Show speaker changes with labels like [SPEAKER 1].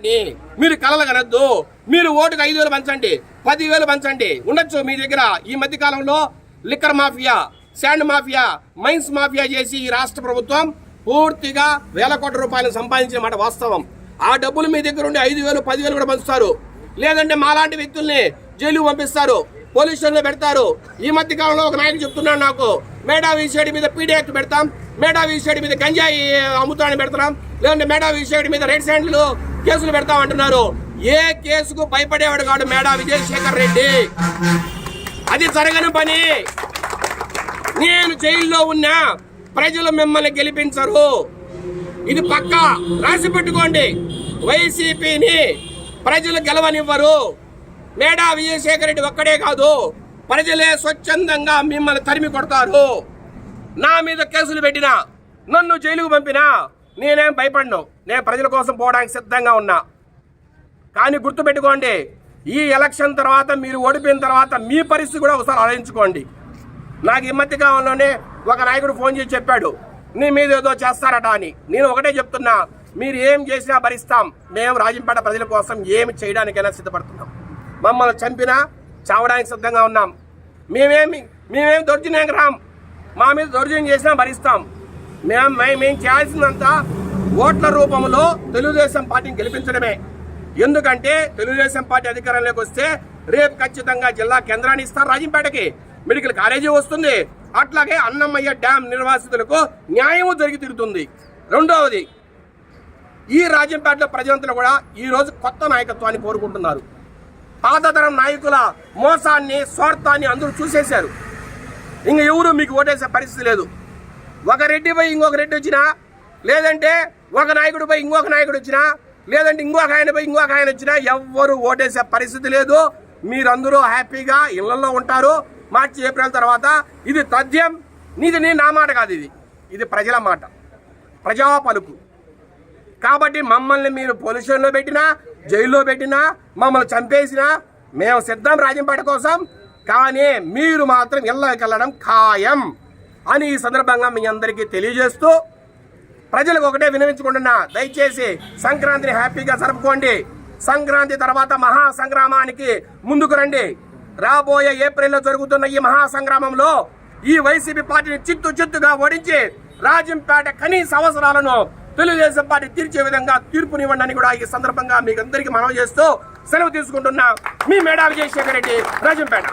[SPEAKER 1] అని మీరు కలలు కనద్దు మీరు ఓటుకు ఐదు వేలు పంచండి. పదివేలు పంచండి. ఉండొచ్చు మీ దగ్గర ఈ మధ్య కాలంలో liquor mafia sand mafia mines mafia చేసి ఈ రాష్ట్ర ప్రభుత్వం పూర్తిగా వేల కోట్ల రూపాయలు సంపాదించిన మాట వాస్తవం. ఆ డబ్బులు మీ దగ్గర ఉండి ఐదు వేలు పదివేలు కూడా పంచుతారు. లేదంటే మాలాంటి వ్యక్తుల్ని జైలు పంపిస్తారు. పోలీస్ స్టేషన్లో పెడతారు. ఈ మధ్య కాలంలో ఒక నాయకుడు చెప్తున్నాడు నాకు. మేడావి సైడ్ మీద పీడీ యాక్ట్ పెడతాం. మేడావి సైడ్ మీద గంజాయి అమ్ముతానని పెడతాం. లేదంటే మేడావి సైడ్ మీద రెడ్ శాండ్లు కేసులు పెడతాం అంటున్నారు. ఏ కేసుకు భయపడేవాడు కాదు మేడా విజయశేఖర్ రెడ్డి. అది జరగని పని. నేను జైల్లో ఉన్నా ప్రజలు మిమ్మల్ని గెలిపించరు. ఇది పక్క. రాసి పెట్టుకోండి. వైసీపీని ప్రజలు గెలవనివ్వరు. మేడా విజయశేఖర రెడ్డి ఒక్కడే కాదు. ప్రజలే స్వచ్ఛందంగా మిమ్మల్ని తరిమి కొడతారు. నా మీద కేసులు పెట్టినా నన్ను జైలుకు పంపినా నేనేం భయపడను. నేను ప్రజల కోసం పోవడానికి సిద్ధంగా ఉన్నా. కానీ గుర్తుపెట్టుకోండి ఈ ఎలక్షన్ తర్వాత మీరు ఓడిపోయిన తర్వాత మీ పరిస్థితి కూడా ఒకసారి ఆలోచించుకోండి. నాకు ఈ మధ్య కాలంలోనే ఒక నాయకుడు ఫోన్ చేసి చెప్పాడు నీ మీద ఏదో చేస్తారట అని. నేను ఒకటే చెప్తున్నా మీరు ఏం చేసినా భరిస్తాం. మేము రాజంపేట ప్రజల కోసం ఏమి చేయడానికైనా సిద్ధపడుతున్నాం. మమ్మల్ని చంపినా చావడానికి సిద్ధంగా ఉన్నాం. మేమేమి మేమేమి దౌర్జన్యం రాం. మా మీద దౌర్జన్యం చేసినా భరిస్తాం. మేము మేము మేము చేయాల్సిందంతా ఓట్ల రూపంలో తెలుగుదేశం పార్టీని గెలిపించడమే. ఎందుకంటే తెలుగుదేశం పార్టీ అధికారంలోకి వస్తే రేపు ఖచ్చితంగా జిల్లా కేంద్రాన్ని ఇస్తారు రాజంపేటకి. మెడికల్ కాలేజీ వస్తుంది. అట్లాగే అన్నమయ్య డ్యాం నిర్వాసితులకు న్యాయము జరిగి తిరుగుతుంది రెండవది ఈ రాజంపేటలో ప్రజలంతా కూడా ఈరోజు కొత్త నాయకత్వాన్ని కోరుకుంటున్నారు. పాతతరం నాయకుల మోసాన్ని స్వార్థాన్ని అందరూ చూసేశారు. ఇంక ఎవరు మీకు ఓటేసే పరిస్థితి లేదు. ఒక రెడ్డి పోయి ఇంకొక రెడ్డి వచ్చినా లేదంటే ఒక నాయకుడు పోయి ఇంకొక నాయకుడు వచ్చినా లేదంటే ఇంకొక ఆయన పోయి ఇంకొక ఆయన వచ్చినా ఎవ్వరు ఓటేసే పరిస్థితి లేదు. మీరందరూ హ్యాపీగా ఇళ్ళలో ఉంటారు. మార్చి ఏప్రిల్ తర్వాత ఇది తథ్యం. నీది నీ నా మాట కాదు ఇది. ఇది ప్రజల మాట. ప్రజా పలుకు. కాబట్టి మమ్మల్ని మీరు పొల్యూషన్లో పెట్టినా జైల్లో పెట్టినా మమ్మల్ని చంపేసినా మేము సిద్ధం రాజంపేట కోసం. కానీ మీరు మాత్రం ఇళ్ళకెళ్ళడం ఖాయం అని ఈ సందర్భంగా మీ అందరికీ తెలియజేస్తూ ప్రజలకు ఒకటే వినవించుకుంటున్నా. దయచేసి సంక్రాంతిని హ్యాపీగా జరుపుకోండి. సంక్రాంతి తర్వాత మహా సంగ్రామానికి ముందుకు రండి. రాబోయే ఏప్రిల్లో జరుగుతున్న ఈ మహా సంగ్రామంలో ఈ వైసీపీ పార్టీని చిత్తు చిత్తుగా ఓడించి రాజంపేట కనీస అవసరాలను తెలుగుదేశం పార్టీ తీర్చే విధంగా తీర్పునివ్వండి అని కూడా ఈ సందర్భంగా మీకు అందరికీ మనవి చేస్తూ సెలవు తీసుకుంటున్నా మీ మేడా విజయశేఖర్ రెడ్డి రాజంపేట.